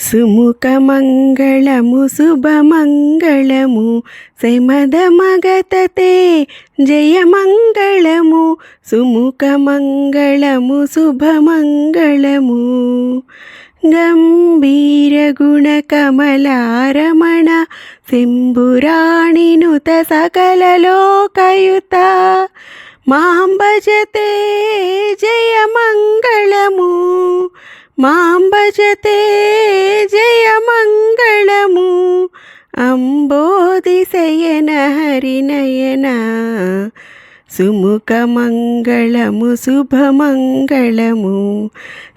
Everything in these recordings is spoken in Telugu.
సుముఖమంగళము శుభమంగళము శమదమగతతే జయమంగళము సుముఖమంగళము శుభమంగళము. గంభీరగుణకమలారమణ శంభురాణినుత సకలలోకయుత మాం భజతే జయమంగళము మాం భజతే జయమంగళము అంబోధిశయన హరినయన. సుముఖమంగళము శుభమంగళము.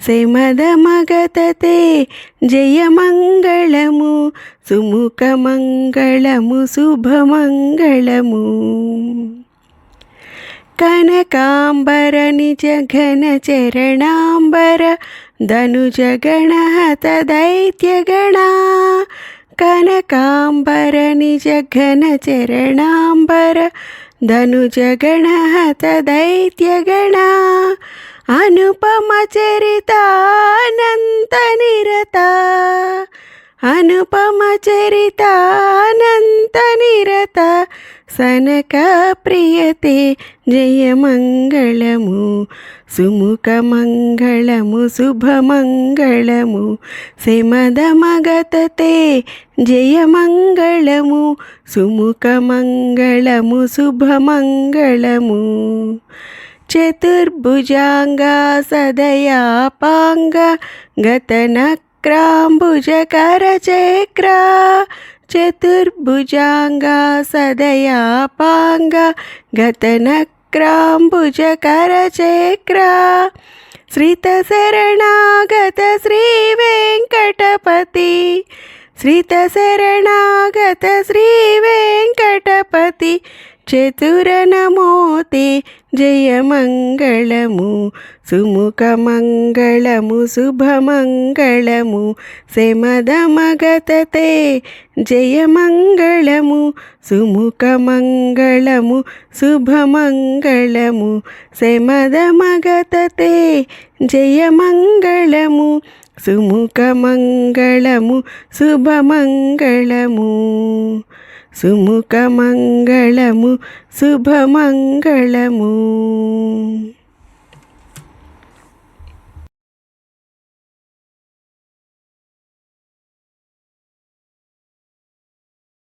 శమదమగతతే జయమంగళము. సుముఖమంగళము శుభమంగళము. కనకాంబర నిజ ఘన చరణాంబర ధనుజ గణహత దైత్యగణ. కనకాంబర నిజ ఘన చరణాంబర ధనుజ గణహత దైత్యగణ అనుపమ చరితానంత నిరత అనుపమ చరితానంత నిరత సనక ప్రియతే జయమంగళము. సుముఖమంగళము శుభమంగళము శమదమగతతే జయమంగళము సుముఖమంగళము శుభమంగళము చతుర్భుజాంగా సదయాపాంగ గతనక్రాంబుజకరచక్రా చతుర్భుజాంగా సదయాపాంగ గతనక్రాంబుజకరచక్రా శ్రీతశరణాగత శ్రీ వెంకటపతి శ్రీతశరణాగత శ్రీ వెంకటపతి చతురనమోతే జయమంగళము సుముఖమంగళము శుభమంగళము శమదమగతతే జయమంగళము సుముఖమంగళము శుభమంగళము శమదమగతతే జయమంగళము సుముఖమంగళము శుభమంగళము సుముఖమంగళము శుభమంగళము